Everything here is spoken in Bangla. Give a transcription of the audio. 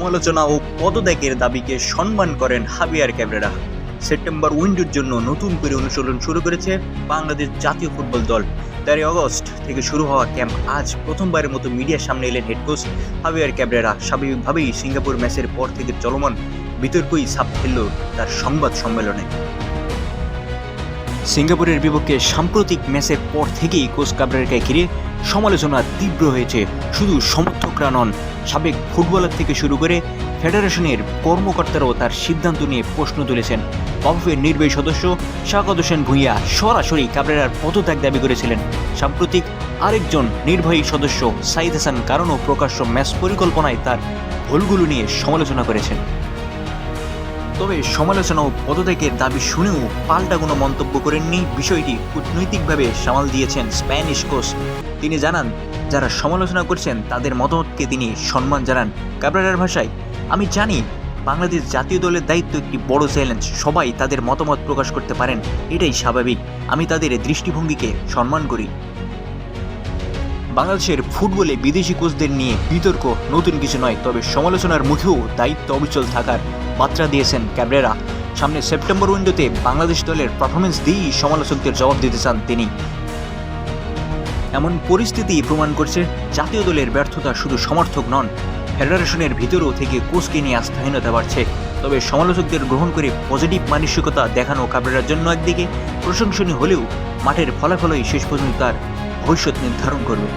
সমালোচনা ও পদত্যাগের দাবিকে সম্মান করেন হাবিয়ার ক্যাবরেরা। সেপ্টেম্বর উইন্ডোর জন্য নতুন করে অনুশীলন শুরু করেছে বাংলাদেশ জাতীয় ফুটবল দল। তেরোই অগস্ট থেকে শুরু হওয়া ক্যাম্প আজ প্রথমবারের মতো মিডিয়ার সামনে এলেন হেড কোচ হাবিয়ার ক্যাবরেরা। স্বাভাবিকভাবেই সিঙ্গাপুর ম্যাচের পর থেকে চলমান বিতর্কই ছাপ ফেলল তার সংবাদ সম্মেলনে। সিঙ্গাপুরের বিপক্ষে সাম্প্রতিক ম্যাচের পর থেকেই কোচ কাবরেরকে ঘিরে সমালোচনা তীব্র হয়েছে। শুধু সমর্থকরা নন, সাবেক ফুটবলার থেকে শুরু করে ফেডারেশনের কর্মকর্তারাও তার সিদ্ধান্ত নিয়ে প্রশ্ন তুলেছেন। বাফুফের নির্বাহী সদস্য শাকাত হোসেন ভূঁইয়া সরাসরি কাবরেরার পদত্যাগ দাবি করেছিলেন। সাম্প্রতিক আরেকজন নির্বাহী সদস্য সাইদ হাসান কারণও প্রকাশ্য ম্যাচ পরিকল্পনায় তার ভুলগুলো নিয়ে সমালোচনা করেছেন। তবে সমালোচনা ও পদত্যাগের দাবি শুনেও পাল্টা কোনো মন্তব্য করেননি বিষয়টি কূটনৈতিকভাবে সামাল দিয়েছেন স্প্যানিশ কোচ। তিনি জানান, যারা সমালোচনা করছেন তাদের মতামতকে তিনি সম্মান জানান। কাবরারার ভাষায়, আমি জানি বাংলাদেশ জাতীয় দলের দায়িত্ব একটি বড় চ্যালেঞ্জ। সবাই তাদের মতামত প্রকাশ করতে পারেন। এটাই স্বাভাবিক। আমি তাদের দৃষ্টিভঙ্গিকে সম্মান করি। বাংলাদেশের ফুটবলে বিদেশি কোচদের নিয়ে বিতর্ক নতুন কিছু নয়, তবে সমালোচনার মুখেও দায়িত্ব অবিচল থাকার বার্তা দিয়েছেন ক্যাবরেরা। সামনে সেপ্টেম্বর উইন্ডোতে বাংলাদেশ দলের পারফরমেন্স দিয়েই সমালোচকদের জবাব দিতে চান তিনি। এমন পরিস্থিতি প্রমাণ করছে জাতীয় দলের ব্যর্থতা শুধু সমর্থক নন, ফেডারেশনের ভিতরও থেকে কোচকে নিয়ে আস্থাহীনতা বাড়ছে। তবে সমালোচকদের গ্রহণ করে পজিটিভ মানসিকতা দেখানো কাবরেরার জন্য একদিকে প্রশংসনীয় হলেও মাঠের ফলাফলই শেষ পর্যন্ত তার। ভবিষ্যৎ নির্ধারণ করবে